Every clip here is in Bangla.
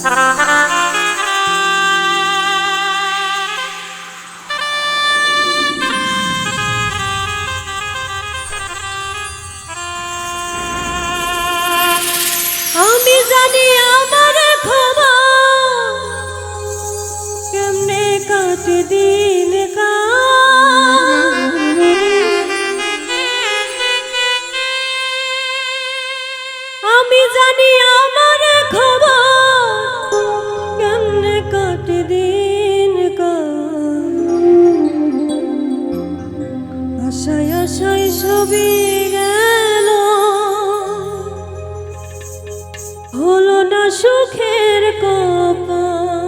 Sa. হলো না সুখের কপা।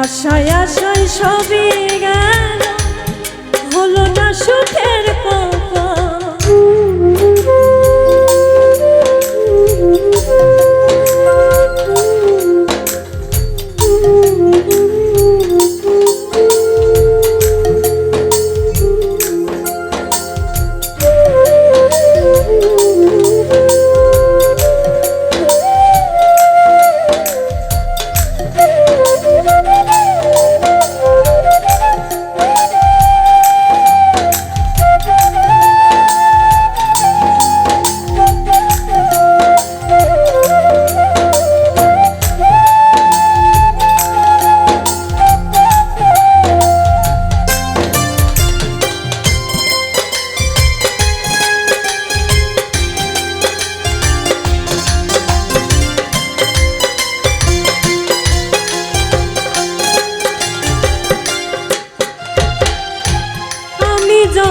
আশায় আশায় সবই গেল। হলো না সুখে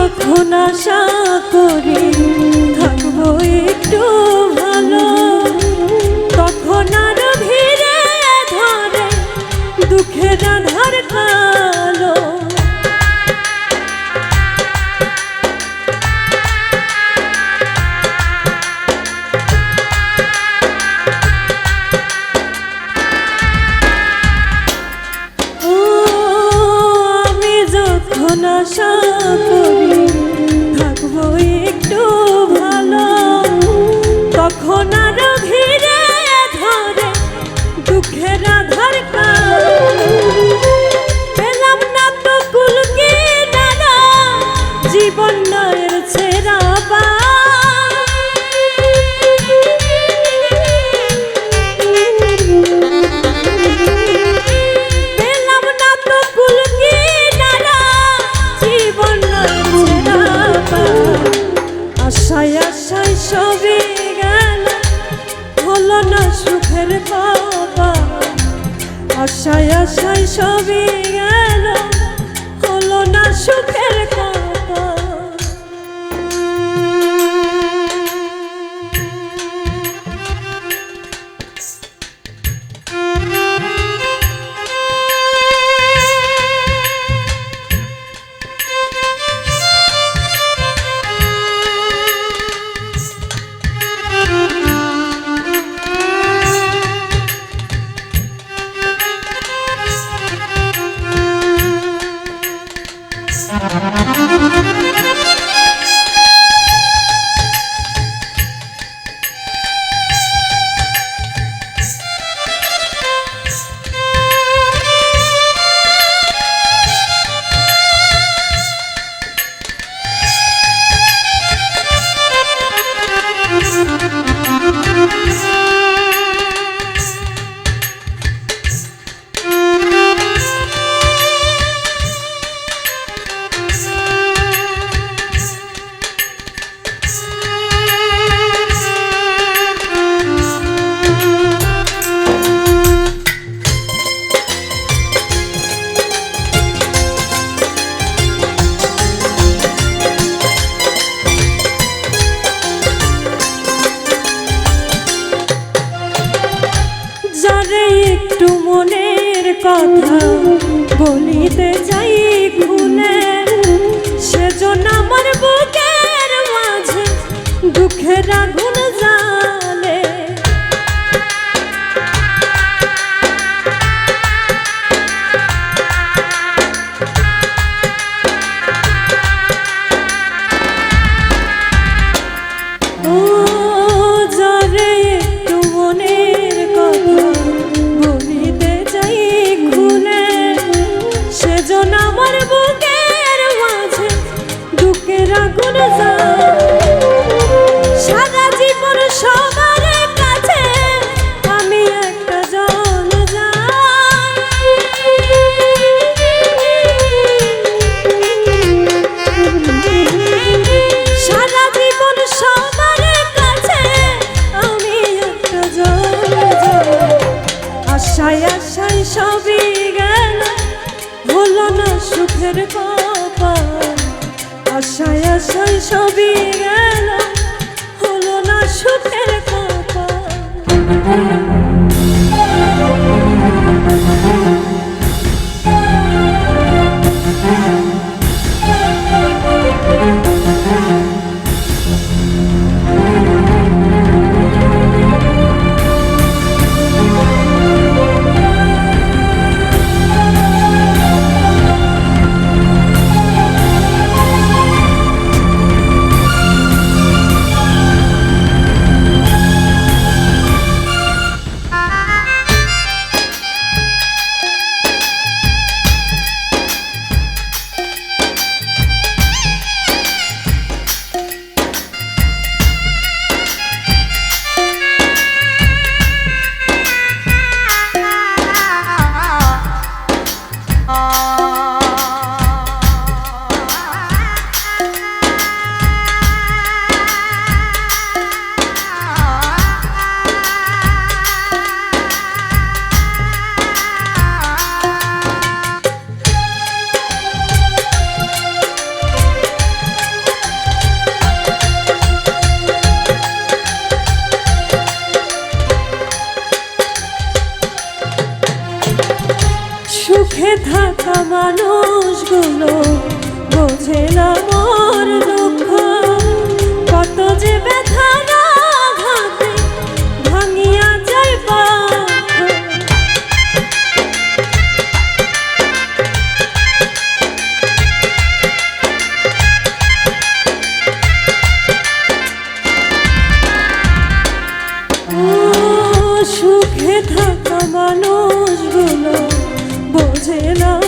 যখন আশা করে থাকব একটু ভালো তখন আর ধীরে ধরে দুঃখের আধার খা 감사합니다. কথা বলিতে চাই খুলে। সেজন্য আমার বুকের মাঝে দুঃখের আগুন মানুষের বাবা আশায় আশায় সবই গেল হলো না সুখের কথা থাকা মানুষগুলো বোঝে না।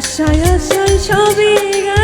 আশায় আশায় সবই গেল